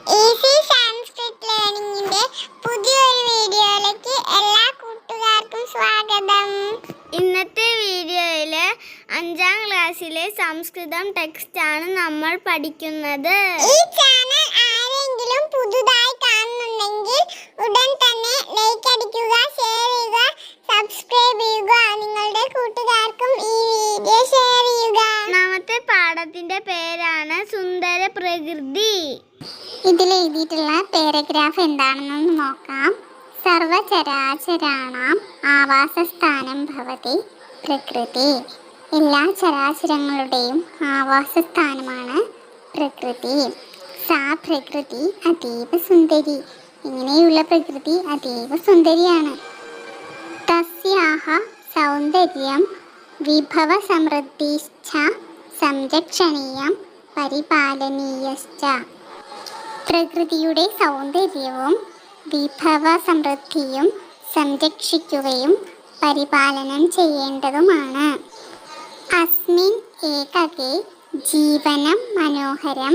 Easy Sanskrit ലേണിംഗിന്റെ പുതിയൊരു വീഡിയോയിലേക്ക് എല്ലാ കൂട്ടുകാർക്കും സ്വാഗതം. ഇന്നത്തെ വീഡിയോയിൽ അഞ്ചാം ക്ലാസ്സിലെ സംസ്കൃതം ടെക്സ്റ്റ് ആണ് നമ്മൾ പഠിക്കുന്നത്. ഈ ചാനൽ ആരെങ്കിലും പുതുതായി കാണുന്നുണ്ടെങ്കിൽ ഉടൻ തന്നെ ലൈക്ക് അടിക്കുക ഷെയർ ചെയ്യുക സബ്സ്ക്രൈബ് ചെയ്യുക. നിങ്ങളുടെ കൂട്ടുകാർക്കും ഈ വീഡിയോ ഷെയർ ചെയ്യുക. ഒന്നാമത്തെ പാഠത്തിന്റെ പേരാണ് സുന്ദര പ്രകൃതി. ഇതിൽ എഴുതിയിട്ടുള്ള പാരഗ്രാഫ് എന്താണെന്നൊന്ന് നോക്കാം. സർവചരാചരാണാം ആവാസസ്ഥാനം ഭവതി പ്രകൃതി. എല്ലാ ചരാചരങ്ങളുടെയും ആവാസസ്ഥാനമാണ് പ്രകൃതി. സാ പ്രകൃതി അതീവ സുന്ദരി. ഇങ്ങനെയുള്ള പ്രകൃതി അതീവ സുന്ദരിയാണ്. തസ്യാഹ സൗന്ദര്യം വിഭവ സമൃദ്ധിശ്ച സംരക്ഷണീയം പരിപാലനീയശ്ച. പ്രകൃതിയുടെ സൗന്ദര്യവും വിഭവ സമൃദ്ധിയും സംരക്ഷിക്കുകയും പരിപാലനം ചെയ്യേണ്ടതുമാണ്. അസ്മിൻ ഏകകെ ജീവനം മനോഹരം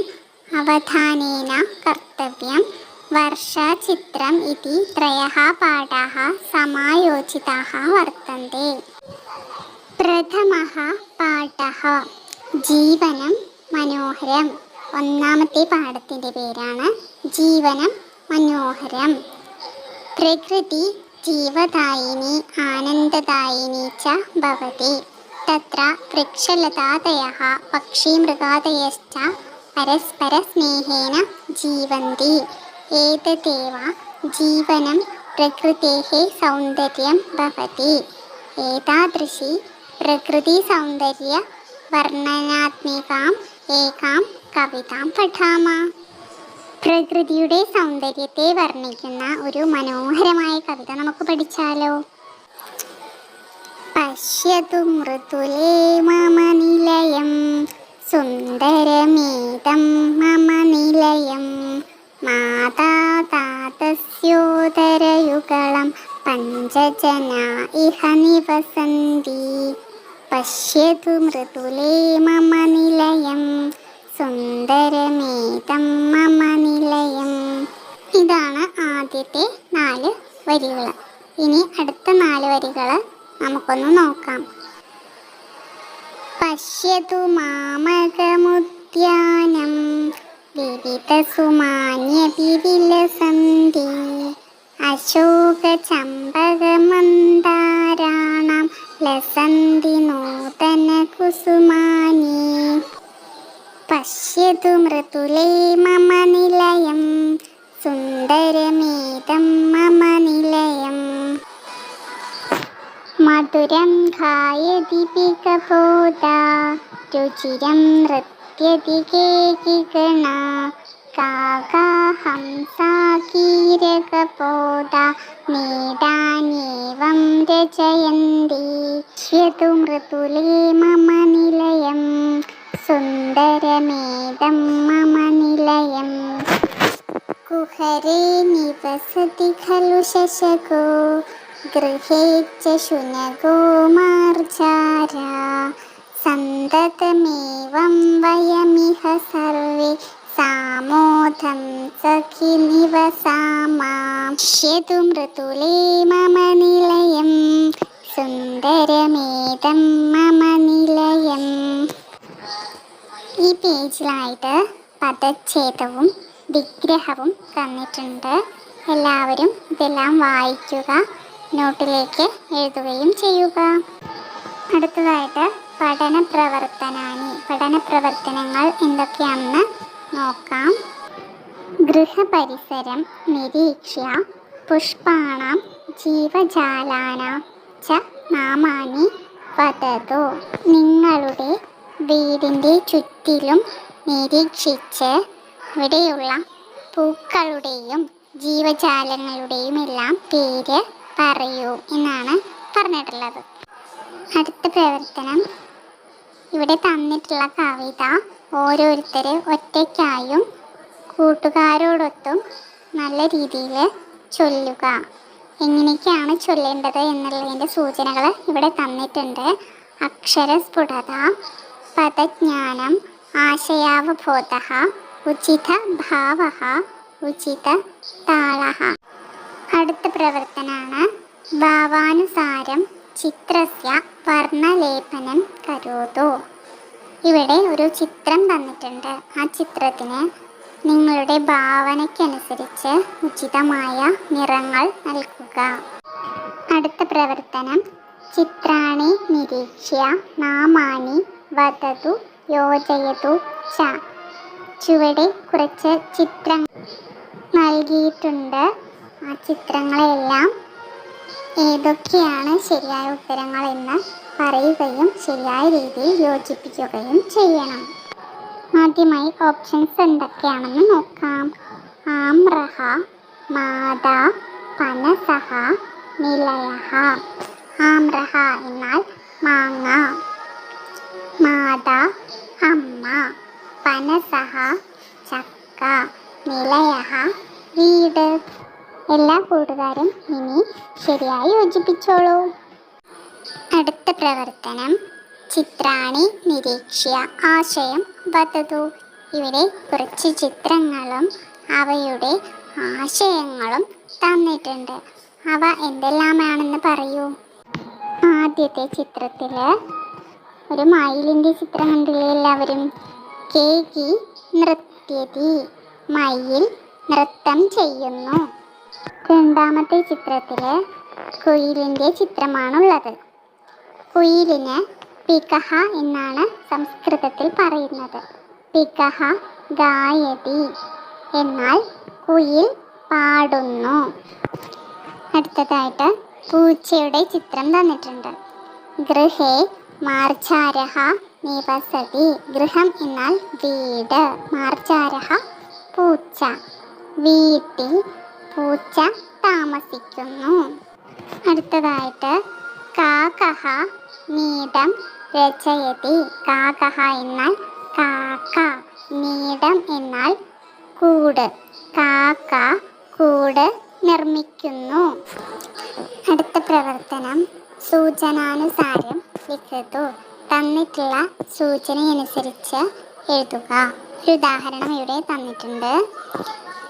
അവധാനേന കർത്തവ്യം വർഷചിത്രം ഇതി ത്രയः പാഠാः സമായോജിതാः വർത്തन्ते പ്രഥമ പാഠ ജീവനം മനോഹരം ഒന്നാമത്തെ പാഠത്തിന്റെ പേരാണ് ജീവനം മനോഹരം. പ്രകൃതി ജീവദായിനി ആനന്ദദായിനി ച ഭവതി. തത്ര വൃക്ഷലതാദയः പരസ്പര പരസ്പരസ്നേഹേന ജീവന്തി. ഏതദേവ ജീവനം പ്രകൃതേः സൗന്ദര്യം ഭവതി. ഏതാദൃശി പ്രകൃതി സൗന്ദര്യ വർണനാത്മികാം ഏകാം കവിതാം പഠാമ. പ്രകൃതിയുടെ സൗന്ദര്യത്തെ വർണിക്കുന്ന ഒരു മനോഹരമായ കവിത നമുക്ക് പഠിച്ചാലോ? പശ്യതു മൃദുലേ മമ നിലയം സുന്ദരമേതം മമ നിലയം. മാതാ താതസ്യോദരയുഗളം പഞ്ചജന ഇഹ നിവസന്തി. പശ്യതു മൃദുലേ മമ നിലയം സുന്ദരമേതം മമ നിലയം. ഇതാണ് ആദ്യത്തെ നാല് വരികൾ ഇനി അടുത്ത നാല് വരികൾ നമുക്കൊന്ന് നോക്കാം. പശ്യതു മാമകമുദ്യാനം വിവിധസുമാന്യവിലസന്തി അശോകചമ്പകമന്ദാരാണം ലസന്തി നൂതന നൂതനകുസുമാനി പശ്യതു മൃതുലേ മമ നിലയം. സുന്ദരമേതം മമ നിലയം. മധുരം ഖായതി പികബോധ രുചിരം നൃത്യതി കേകിഗണ കാകാഹംസാകീരകബോധ. മേടാന്യേവം രചയന്തി. ശ്യതു മൃതുലേ മമ നിലയം. സുന്ദരമേതം മമ നിലയം. കുഹരേ നിവസതി ഖലു ശശകോ ഗൃഹേ ശുനകോ മാർജാര. സന്തതമേവം വയമിഹ സർവേ സാമോദം സഖി നിവസാമാം. ശ്യതു മൃദുലേ മമ നിലയം സുന്ദരമേതം മമ നിലയം. ഈ പേജിലായിട്ട് പദച്ഛേദവും വിഗ്രഹവും തന്നിട്ടുണ്ട്. എല്ലാവരും ഇതെല്ലാം വായിക്കുക നോട്ടിലേക്ക് എഴുതുകയും ചെയ്യുക. അടുത്തതായിട്ട് പഠന പ്രവർത്തനാനി പഠന പ്രവർത്തനങ്ങൾ എന്തൊക്കെയാണെന്ന് നോക്കാം. ഗൃഹപരിസരം നിരീക്ഷ്യ പുഷ്പാണാം ജീവജാലാന ച നാമാനി വതതു നിങ്ങളുടെ വീടിന്റെ ചുറ്റിലും നിരീക്ഷിച്ച് ഇവിടെയുള്ള പൂക്കളുടെയും ജീവജാലങ്ങളുടെയും എല്ലാം പേര് പറയൂ എന്നാണ് പറഞ്ഞിട്ടുള്ളത്. അടുത്ത പ്രവർത്തനം. ഇവിടെ തന്നിട്ടുള്ള കവിത ഓരോരുത്തർ ഒറ്റയ്ക്കായും കൂട്ടുകാരോടൊത്തും നല്ല രീതിയിൽ ചൊല്ലുക. എങ്ങനെയൊക്കെയാണ് ചൊല്ലേണ്ടത് എന്നുള്ളതിന്റെ സൂചനകൾ ഇവിടെ തന്നിട്ടുണ്ട്. അക്ഷരസ്ഫുടത പദജ്ഞാനം ആശയാവബോധ ഉചിത ഭാവ ഉചിത താള. അടുത്ത പ്രവർത്തനമാണ് ഭാവാനുസാരം ചിത്രസ്യ വർണലേപനം കരോതു. ഇവിടെ ഒരു ചിത്രം തന്നിട്ടുണ്ട്. ആ ചിത്രത്തിന് നിങ്ങളുടെ ഭാവനയ്ക്കനുസരിച്ച് ഉചിതമായ നിറങ്ങൾ നൽകുക. അടുത്ത പ്രവർത്തനം ചിത്രാണി നിരീക്ഷ്യ നാമാനി വദതു യോജയതു ച. ചുവടെ കുറച്ച് ചിത്രം നൽകിയിട്ടുണ്ട്. ആ ചിത്രങ്ങളെല്ലാം ഏതൊക്കെയാണ് ശരിയായ ഉത്തരങ്ങളെന്ന് പറയുകയും ശരിയായ രീതിയിൽ യോജിപ്പിക്കുകയും ചെയ്യണം. ആദ്യമായി ഓപ്ഷൻസ് എന്തൊക്കെയാണെന്ന് നോക്കാം. ആമ്രഹ മാത പനസഹ നിലയഹ. ആമ്രഹ എന്നാൽ മാങ്ങ. മാതാ അമ്മ പനസഹ ചക്ക നിലയഹ വീട്. എല്ലാ കൂട്ടുകാരും ഇനി ശരിയായി യോജിപ്പിച്ചോളൂ. അടുത്ത പ്രവർത്തനം ചിത്രാണി നിരീക്ഷ്യ ആശയം വധതു ഇവിടെ കുറച്ച് ചിത്രങ്ങളും അവയുടെ ആശയങ്ങളും തന്നിട്ടുണ്ട്. അവ എന്തെല്ലാമാണെന്ന് പറയൂ. ആദ്യത്തെ ചിത്രത്തിൽ ഒരു മയിലിന്റെ ചിത്രം കണ്ടില്ലേ എല്ലാവരും? കേകി നൃത്യതി മയിൽ നൃത്തം ചെയ്യുന്നു. രണ്ടാമത്തെ ചിത്രത്തിൽ കുയിലിന്റെ ചിത്രമാണുള്ളത്. കുയിലിന് പികഹ എന്നാണ് സംസ്കൃതത്തിൽ പറയുന്നത്. പികഹ ഗായതി എന്നാൽ കുയിൽ പാടുന്നു. അടുത്തതായിട്ട് പൂച്ചയുടെ ചിത്രം തന്നിട്ടുണ്ട്. ഗൃഹേ മാർജാരഹ നിവസതി ഗൃഹം എന്നാൽ വീട്. മാർജാരഹ പൂച്ച. വീട്ടിൽ പൂച്ച താമസിക്കുന്നു. അടുത്തതായിട്ട് കാക്കഹ നീടം രചയതി. കാക്കഹ എന്നാൽ കാക്ക നീടം എന്നാൽ കൂട്. കാക്ക കൂട് നിർമ്മിക്കുന്നു. അടുത്ത പ്രവർത്തനം സൂചനാനുസാരം ലിഖിതു തന്നിട്ടുള്ള സൂചനയനുസരിച്ച് എഴുതുക. ഒരു ഉദാഹരണം ഇവിടെ തന്നിട്ടുണ്ട്.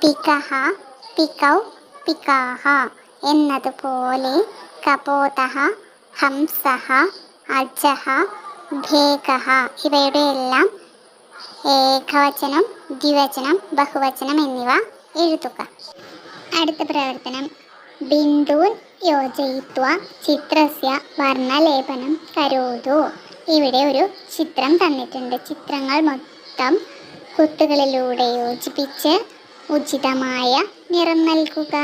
പികഹ പികൗ പികാഹ എന്നതുപോലെ കപോതഹ ഹംസഹ അജഹ ഭേഗഹ ഇവയുടെ എല്ലാം ഏകവചനം ദ്വിവചനം ബഹുവചനം എന്നിവ എഴുതുക. അടുത്ത പ്രവർത്തനം. ബിന്ദൂൻ യോജയിത്വ ചിത്രസ്യ വർണലേപനം കരോതു. ഇവിടെ ഒരു ചിത്രം തന്നിട്ടുണ്ട്. ചിത്രങ്ങൾ മൊത്തം കുത്തുകളിലൂടെ യോജിപ്പിച്ച് ഉചിതമായ നിറം നൽകുക.